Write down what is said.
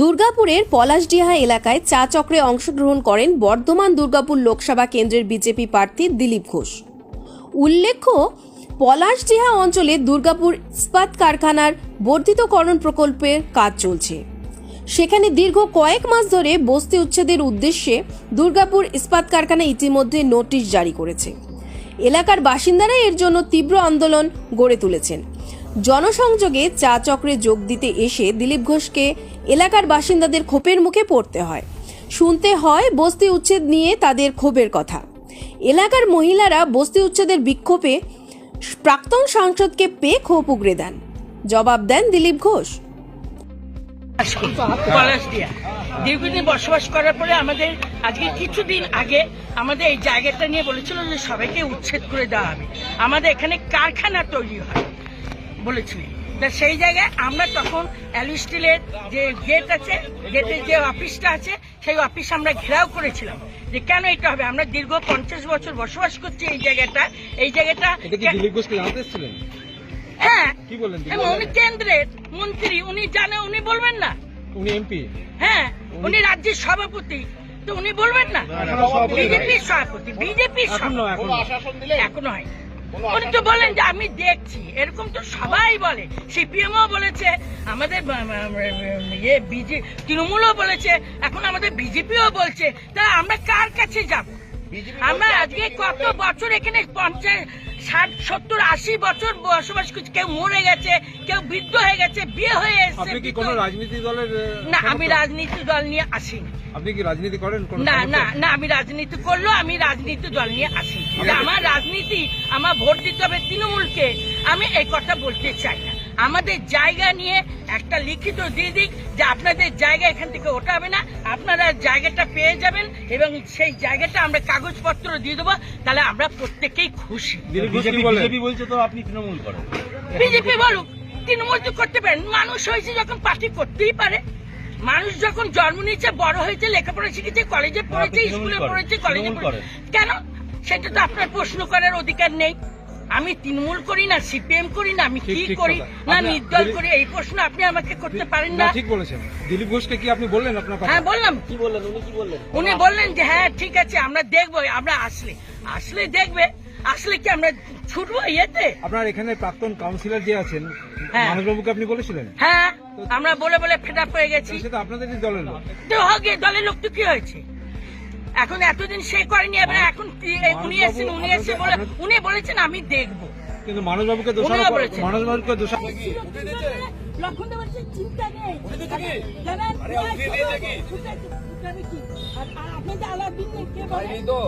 দুর্গাপুরের পলাশডিহা এলাকায় চা চক্রে অংশগ্রহণ করেন বর্ধমান দুর্গাপুর লোকসভা কেন্দ্রের বিজেপি প্রার্থী দিলীপ ঘোষ। উল্লেখ্য, পলাশডিহা অঞ্চলে দুর্গাপুর ইস্পাত কারখানার বর্ধিতকরণ প্রকল্পের কাজ চলছে। সেখানে দীর্ঘ কয়েক মাস ধরে বস্তি উচ্ছেদের উদ্দেশ্যে দুর্গাপুর ইস্পাত কারখানা ইতিমধ্যে নোটিশ জারি করেছে। এলাকার বাসিন্দারা এর জন্য তীব্র আন্দোলন গড়ে তুলেছেন। জনসংযোগে চা চক্রে যোগ দিতে এসে দিলীপ ঘোষকে এলাকার বাসিন্দাদের ক্ষোভের মুখে পড়তে হয়। শুনতে হয় বস্তি উচ্ছেদ নিয়ে তাদের ক্ষোভের কথা। এলাকার মহিলারা বস্তি উচ্ছেদের বিক্ষোভে প্রাক্তন সাংসদকে পেয়ে ক্ষোভ উগড়ে দেন। জবাব দেন দিলীপ ঘোষ। দীর্ঘদিন বসবাস করার পরে আমাদের আজকে কিছুদিন আগে আমাদের এই জায়গাটা নিয়ে বলেছিল যে সবাইকে উচ্ছেদ করে দেওয়া হবে। আমাদের এখানে কারখানা তৈরি হয়। বলেছিলেন তা সেই জায়গায় আমরা তখন অ্যালু স্টিলের যে গেট আছে গেটের যে অফিসটা আছে সেই অফিস আমরা ঘেরাও করেছিলাম। যে কেন এটা হবে? আমরা দীর্ঘ পঞ্চাশ বছর বসবাস করছি এই জায়গাটা। এই জায়গাটা হ্যাঁ। উনি কেন্দ্রের মন্ত্রী উনি জানে উনি বলবেন না। উনি এমপি হ্যাঁ উনি রাজ্যের সভাপতি। তো উনি বলবেন না। বিজেপির সভাপতি বিজেপির। এখনও হয় উনি তো বলেন যে আমি দেখছি। এরকম তো সবাই বলে। সিপিএমও বলেছে আমাদের ইয়ে বিজে তৃণমূলও বলেছে এখন আমাদের বিজেপিও বলছে। তা আমরা কার কাছে যাব? আমরা আজকে কত বছর এখানে পঞ্চাশ ষাট সত্তর আশি বছর বসবাস করছে। কেউ মরে গেছে কেউ বৃদ্ধ হয়ে গেছে বিয়ে হয়ে এসেছে আপনি কি কোনো রাজনীতি দলের না আমি রাজনীতি দল নিয়ে আসি আপনি কি রাজনীতি করেন না না না আমি রাজনীতি করলেও আমি রাজনীতি দল নিয়ে আসি আমার রাজনীতি আমার ভোট দিতে হবে তৃণমূলকে। আমি এই কথা বলতে চাই না। আমাদের জায়গা নিয়ে একটা লিখিত দিয়ে দিক যে আপনাদের জায়গা এখান থেকে ওঠা হবে না আপনারা জায়গাটা পেয়ে যাবেন এবং সেই জায়গাটা আমরা কাগজপত্র দিয়ে দেবো তাহলে আমরা প্রত্যেকেই খুশি। বিজেপি বলছে তো আপনি তৃণমূল করেন। বিজেপি বলুক তৃণমূল তো করতে পারেন মানুষ হয়েছে যখন পার্টি করতেই পারে। মানুষ যখন জন্ম নিয়েছে বড় হয়েছে লেখাপড়া শিখেছে কলেজে পড়েছে স্কুলে পড়েছে কলেজে পড়েছে। কেন? সেটা তো আপনার প্রশ্ন করার অধিকার নেই। আমি তৃণমূল করি না সিপিএম করি না আমি কি করি? না নির্দল করি এই প্রশ্ন আপনি আমাকে করতে পারেন না। ঠিক বলেছেন। দিলীপ ঘোষকে কি আপনি বললেন আপনার হ্যাঁ বললাম। কি বললেন? উনি কি বললেন? উনি বললেন যে হ্যাঁ ঠিক আছে আমরা দেখব আমরা আসলে আসলে দেখবে আসলে কি আমরা ছুটবো ইয়েতে? আপনার এখানে প্রাক্তন কাউন্সিলর যে আছেন হ্যাঁ। আপনি বলেছিলেন? হ্যাঁ আমরা বলে বলে ফেড হয়ে গেছি। সেটা আপনাদেরই দলের লোক। তো হবে দলের লোক তো কি হয়েছে? এখন এতদিন সে করেনি এবার এখন উনি এসেছেন উনি এসে বলে উনি বলেছেন আমি দেখব। কিন্তু মানুষ বাবুকে দোষারোপ বলেছেন। মানসবাবুকে দোষারোপ লক্ষণ দেবের চিন্তা নেই। আর আপনি তো আলাদিন কে বলেন